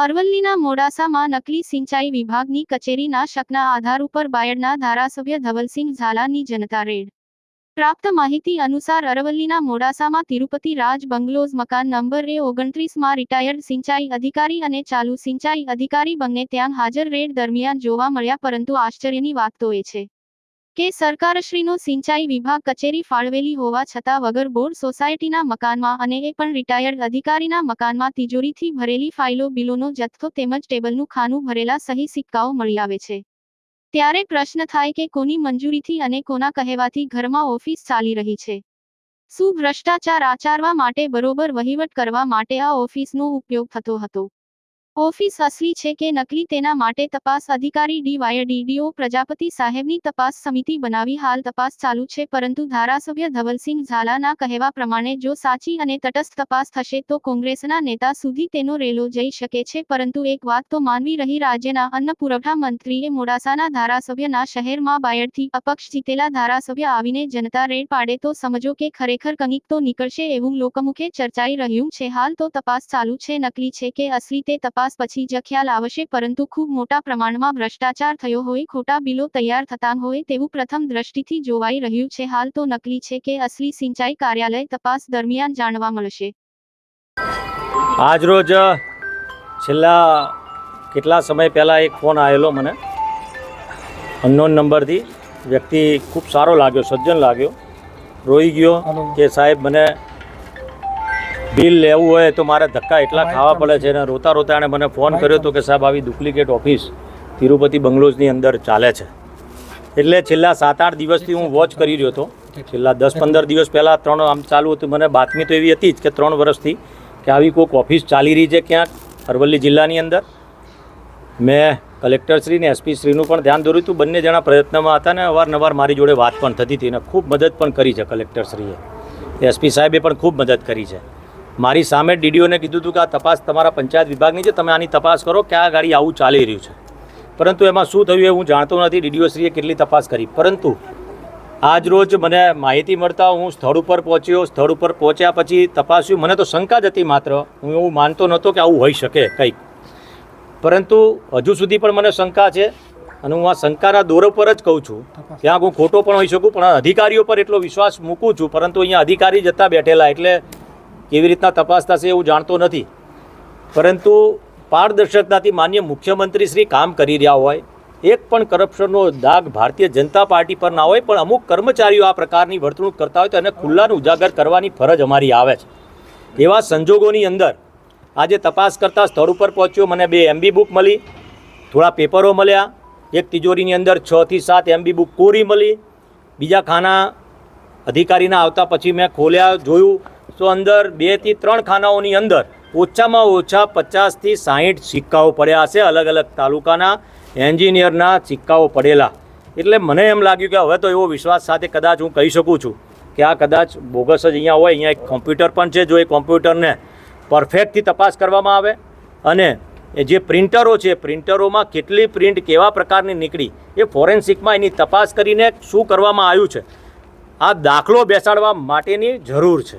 અરવલ્લીના મોડાસામાં નકલી સિંચાઈ વિભાગની કચેરીના શકના આધાર ઉપર બાયડના ધારાસભ્ય ધવલસિંહ ઝાલાની જનતા રેડ. પ્રાપ્ત માહિતી અનુસાર અરવલ્લીના મોડાસામાં તિરુપતિ રાજ બંગલોઝ મકાન નંબર એ ઓગણત્રીસમાં રિટાયર્ડ સિંચાઈ અધિકારી અને ચાલુ સિંચાઈ અધિકારી બંને ત્યાં હાજર રેડ દરમિયાન જોવા મળ્યા, પરંતુ આશ્ચર્યની વાત તો એ છે. કે સરકારશ્રીનો સિંચાઈ વિભાગ કચેરી ફાળવેલી હોવા છતાં વગર બોર્ડ સોસાયટીના મકાનમાં અને એ પણ રિટાયર્ડ અધિકારીના મકાનમાં તિજોરીથી ભરેલી ફાઇલો, બિલોનો જથ્થો તેમજ ટેબલનું ખાનું ભરેલા સહી સિક્કાઓ મળી આવે છે. ત્યારે પ્રશ્ન થાય કે કોની મંજૂરીથી અને કોના કહેવાથી ઘરમાં ઓફિસ ચાલી રહી છે? શું ભ્રષ્ટાચાર આચારવા માટે બરોબર વહીવટ કરવા માટે આ ઓફિસનો ઉપયોગ થતો હતો? ઓફિસ અસલી છે કે નકલી તેના માટે તપાસ અધિકારી ડીવાયડીડીઓ પ્રજાપતિ સાહેબની તપાસ સમિતિ બનાવી હાલ તપાસ ચાલુ છે, પરંતુ ધારાસભ્ય ધવલસિંહ ઝાલાના કહેવા પ્રમાણે જો સાચી અને તટસ્થ તપાસ થશે, તો કોંગ્રેસના નેતા સુધી તેનો રેલો જઈ શકે છે, પરંતુ એક વાત તો માનવી રહી, રાજ્યના અન્ન પુરવઠા મંત્રીએ મોડાસાના ધારાસભ્યના શહેરમાં બાયડથી અપક્ષ જીતેલા ધારાસભ્ય આવીને જનતા રેડ પાડે તો સમજો કે ખરેખર કંઈક તો નીકળશે એવું લોકમુખે ચર્ચાઈ રહ્યું છે, હાલ તો તપાસ ચાલુ છે, નકલી છે કે અસલી તે તપાસ પછી જ ખ્યાલ આવશે પરંતુ ખૂબ મોટા પ્રમાણમાં ભ્રષ્ટાચાર થયો હોય ખોટા બિલો તૈયાર થતા હોય તેવું પ્રથમ દ્રષ્ટિથી જોવાઈ રહ્યું છે. હાલ તો નકલી છે કે અસલી સિંચાઈ કાર્યાલય તપાસ દરમિયાન જાણવા મળશે. આજરોજ છેલ્લા કેટલા સમય પહેલાં એક ફોન આવેલો મને. અનનોન નંબરથી. વ્યક્તિ ખૂબ સારો લાગ્યો સજ્જન લાગ્યો. રોઈ ગયો કે સાહેબ મને બિલ લેવું હોય તો મારે ધક્કા એટલા ખાવા પડે છે અને રોતા રોતા એણે મને ફોન કર્યો હતો કે સાહેબ આવી ડુપ્લિકેટ ઓફિસ તિરુપતિ બંગલોઝની અંદર ચાલે છે. એટલે છેલ્લા સાત આઠ દિવસથી હું વોચ કરી રહ્યો હતો. છેલ્લા દસ પંદર દિવસ પહેલાં ત્રણ આમ ચાલુ હતું. મને બાતમી તો એવી હતી જ કે ત્રણ વર્ષથી કે આવી કોઈક ઓફિસ ચાલી રહી છે ક્યાંક અરવલ્લી જિલ્લાની અંદર. મેં કલેક્ટરશ્રી ને એસપી શ્રીનું પણ ધ્યાન દોર્યું હતું. બંને જણા પ્રયત્નમાં હતા ને અવારનવાર મારી જોડે વાત પણ થતી હતી અને ખૂબ મદદ પણ કરી છે કલેક્ટરશ્રીએ. એસપી સાહેબે પણ ખૂબ મદદ કરી છે. મારી સામે ડીડીઓને કીધું હતું કે આ તપાસ તમારા પંચાયત વિભાગની છે તમે આની તપાસ કરો કે આ ગાડી આવું ચાલી રહ્યું છે. પરંતુ એમાં શું થયું એ હું જાણતો નથી ડીડીઓશ્રીએ કેટલી તપાસ કરી. પરંતુ આજ રોજ મને માહિતી મળતા હું સ્થળ ઉપર પહોંચ્યો સ્થળ ઉપર પહોંચ્યા પછી તપાસ્યું. મને તો શંકા જ હતી માત્ર. હું એવું માનતો નહોતો કે આવું હોઈ શકે કંઈક. પરંતુ હજુ સુધી પણ મને શંકા છે અને હું આ શંકાના દોર પર જ કહું છું. ત્યાં હું ખોટો પણ હોઈ શકું પણ અધિકારીઓ પર એટલો વિશ્વાસ મૂકું છું. પરંતુ અહીંયા અધિકારી જતા બેઠેલા એટલે કેવી રીતના તપાસ થશે એવું જાણતો નથી. પરંતુ પારદર્શકતાથી માન્ય મુખ્યમંત્રી શ્રી કામ કરી રહ્યા હોય, એક પણ કરપ્શનનો દાગ ભારતીય જનતા પાર્ટી પર ના હોય, પણ અમુક કર્મચારીઓ આ પ્રકારની વર્તણૂક કરતા હોય તો એને ખુલ્લાનું ઉજાગર કરવાની ફરજ અમારી આવે છે. એવા સંજોગોની અંદર આજે તપાસ કરતા સ્થળ ઉપર પહોંચ્યો, મને બે એમબી બુક મળી, થોડા પેપરો મળ્યા, એક તિજોરીની અંદર છ થી સાત એમબી બુક કોરી મળી, બીજા ખાના અધિકારીના આવતા પછી મેં ખોલ્યા, જોયું તો અંદર બેથી ત્રણ ખાનાઓની અંદર ઓછામાં ઓછા પચાસથી સાહીઠ સિક્કાઓ પડ્યા હશે અલગ અલગ તાલુકાના એન્જિનિયરના સિક્કાઓ પડેલા. એટલે મને એમ લાગ્યું કે હવે તો એવો વિશ્વાસ સાથે કદાચ હું કહી શકું છું કે આ કદાચ બોગસ જ અહીંયા હોય, અહીંયા એક કોમ્પ્યુટર પણ છે જો એ કોમ્પ્યુટરને પરફેક્ટથી તપાસ કરવામાં આવે અને એ જે પ્રિન્ટરો છે, પ્રિન્ટરોમાં કેટલી પ્રિન્ટ કેવા પ્રકારની નીકળી, એ ફોરેન્સિકમાં એની તપાસ કરીને શું કરવામાં આવ્યું છે, આ દાખલો બેસાડવા માટેની જરૂર છે.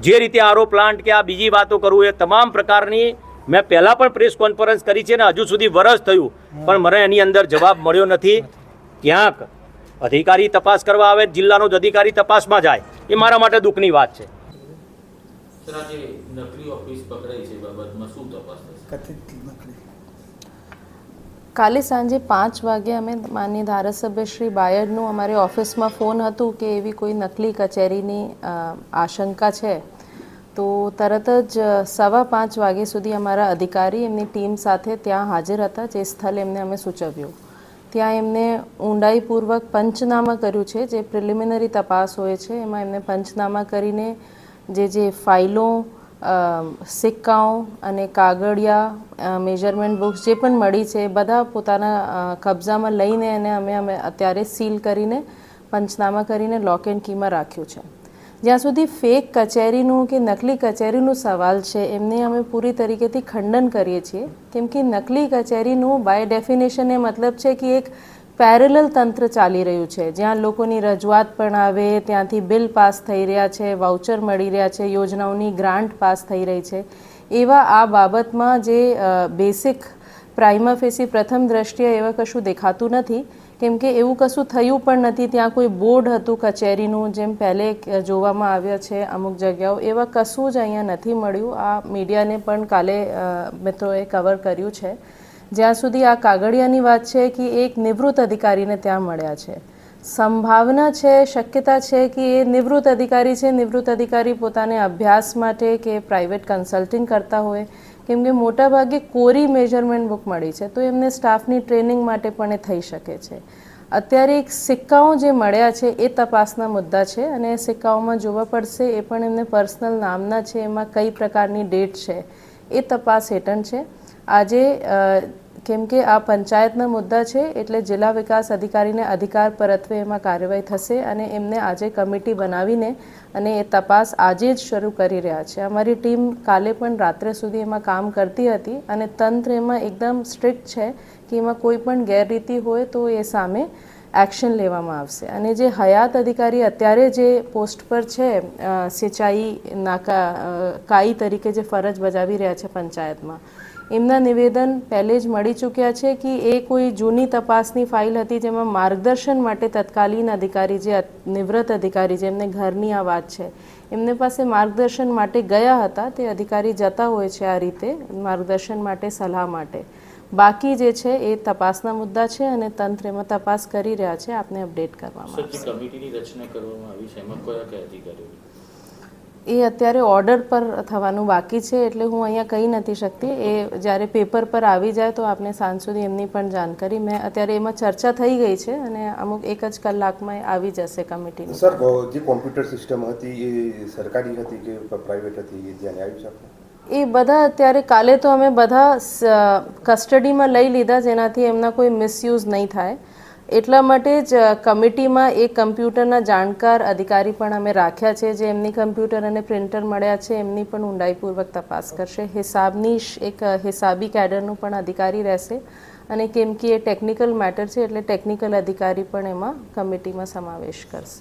જે રીતે આરો પ્લાન્ટ કે આ બીજી વાતો કરું એ તમામ પ્રકારની મેં પહેલાં પણ પ્રેસ કોન્ફરન્સ કરી છે ને હજુ સુધી વરસ થયું. પણ મને એની અંદર જવાબ મળ્યો નથી. ક્યાંક અધિકારી તપાસ કરવા આવે જિલ્લાનો જ અધિકારી તપાસમાં જાય. એ મારા માટે દુઃખની વાત છે. કથિત આજે નકલી ઓફિસ પકડાઈ છે એ બાબતમાં શું તપાસ થશે કથિત નકલી કાલે સાંજે પાંચ વાગે અમે માન્ય ધારાસભ્ય શ્રી બાયડનું અમારી ઓફિસમાં ફોન હતું કે એવી કોઈ નકલી કચેરીની આશંકા છે. તો તરત જ સવા પાંચ વાગ્યા સુધી અમારા અધિકારી એમની ટીમ સાથે ત્યાં હાજર હતા, જે સ્થળ એમને અમે સૂચવ્યું. ત્યાં એમને ઊંડાઈપૂર્વક પંચનામા કર્યું છે, જે પ્રિલિમિનરી તપાસ હોય છે, એમાં એમને પંચનામા કરીને જે જે ફાઇલો સિક્કાઓ અને કાગળિયા મેજરમેન્ટ બુક્સ જે પણ મળી છે, બધા પોતાના કબજામાં લઈને એને અમે અમે અત્યારે સીલ કરીને, પંચનામા કરીને લોક એન્ડ કીમાં રાખ્યું છે. જ્યાં સુધી ફેક કચેરીનું કે નકલી કચેરીનું સવાલ છે, એમને અમે પૂરી તરીકેથી ખંડન કરીએ છીએ. કેમ કે નકલી કચેરીનું બાય ડેફિનેશન એ મતલબ છે કે એક પેરેલલ તંત્ર ચાલી રહ્યું છે. જ્યાં લોકોની રજૂઆત પણ આવે, ત્યાંથી બિલ પાસ થઈ રહ્યા છે, વાઉચર મળી રહ્યા છે, યોજનાઓની ગ્રાન્ટ પાસ થઈ રહી છે. એવા આ બાબતમાં જે બેસિક પ્રાઇમા ફેસી પ્રથમ દ્રષ્ટિએ એવા કશું દેખાતું નથી. કેમ કે એવું કશું થયું પણ નથી. ત્યાં કોઈ બોર્ડ હતું કચેરીનું, જેમ પહેલે જોવામાં આવ્યા છે અમુક જગ્યાઓ. એવા કશું જ અહીંયા નથી મળ્યું. આ મીડિયાને પણ કાલે મિત્રોએ કવર કર્યું છે. જ્યાં સુધી આ કાગળિયાની વાત છે કે એક નિવૃત્ત અધિકારીને ત્યાં મળ્યા છે. સંભાવના છે, શક્યતા છે કે એ નિવૃત્ત અધિકારી છે. નિવૃત્ત અધિકારી પોતાને અભ્યાસ માટે કે પ્રાઇવેટ કન્સલ્ટિંગ કરતા હોય, કેમ કે મોટાભાગે કોરી મેજરમેન્ટ બુક મળી છે, તો એમને સ્ટાફની ટ્રેનિંગ માટે પણ એ થઈ શકે છે. અત્યારે એક સિક્કાઓ જે મળ્યા છે એ તપાસના મુદ્દા છે અને એ સિક્કાઓમાં જોવા પડશે એ પણ એમને પર્સનલ નામના છે, એમાં કઈ પ્રકારની ડેટ છે એ તપાસ હેઠળ છે. આજે કેમ કે આ પંચાયતના મુદ્દા છે એટલે જિલ્લા વિકાસ અધિકારીને અધિકાર પરત્વે એમાં કાર્યવાહી થશે અને એમને આજે કમિટી બનાવીને અને એ તપાસ આજે જ શરૂ કરી રહ્યા છે. અમારી ટીમ કાલે પણ રાત્રે સુધી એમાં કામ કરતી હતી અને તંત્ર એમાં એકદમ સ્ટ્રિક્ટ છે કે એમાં કોઈ પણ ગેરરીતિ હોય તો એ સામે એક્શન લેવામાં આવશે. અને જે હયાત અધિકારી અત્યારે જે પોસ્ટ પર છે સિંચાઈ નાકા કાઈ તરીકે જે ફરજ બજાવી રહ્યા છે પંચાયતમાં, એમના નિવેદન પહેલે જ મળી ચૂક્યા છે કે એ કોઈ જૂની તપાસની ફાઇલ હતી જેમાં માર્ગદર્શન માટે તત્કાલીન અધિકારી જે નિવૃત્ત અધિકારી જેમને ઘરની આ વાત છે, એમને પાસે માર્ગદર્શન માટે ગયા હતા, તે અધિકારી જતા હોય છે આ રીતે માર્ગદર્શન માટે, સલાહ માટે. બાકી જે છે એ તપાસના મુદ્દા છે અને તંત્ર એમાં તપાસ કરી રહ્યા છે. આપને અપડેટ કરવામાં સર આવશે. જે કમિટીની રચના કરવામાં આવી છે એમાં કયા કયા અધિકારીઓ? એ અત્યારે ઓર્ડર પર થવાનું બાકી છે એટલે હું અહીંયા કહી નથી શકતી. એ જ્યારે પેપર પર આવી જાય તો આપને સાંજ સુધી એમની પણ જાણકારી. મેં અત્યારે એમાં ચર્ચા થઈ ગઈ છે અને અમુક એક જ કલાકમાં આવી જશે કમિટીની. સર જે કોમ્પ્યુટર સિસ્ટમ હતી એ સરકારી હતી કે પ્રાઇવેટ હતી એ ધ્યાને આવી આપને? એ બધા અત્યારે કાલે તો અમે બધા કસ્ટડીમાં લઈ લીધા, જેનાથી એમના કોઈ મિસયુઝ નહીં થાય. એટલા માટે જ કમિટીમાં એક કમ્પ્યુટરના જાણકાર અધિકારી પણ અમે રાખ્યા છે, જે એમની કમ્પ્યુટર અને પ્રિન્ટર મળ્યા છે, એમની પણ ઊંડાઈપૂર્વક તપાસ કરશે. હિસાબની એક હિસાબી કેડરનું પણ અધિકારી રહેશે અને કેમ કે એ ટેકનિકલ મેટર છે, એટલે ટેકનિકલ અધિકારી પણ એમાં કમિટીમાં સમાવેશ કરશે.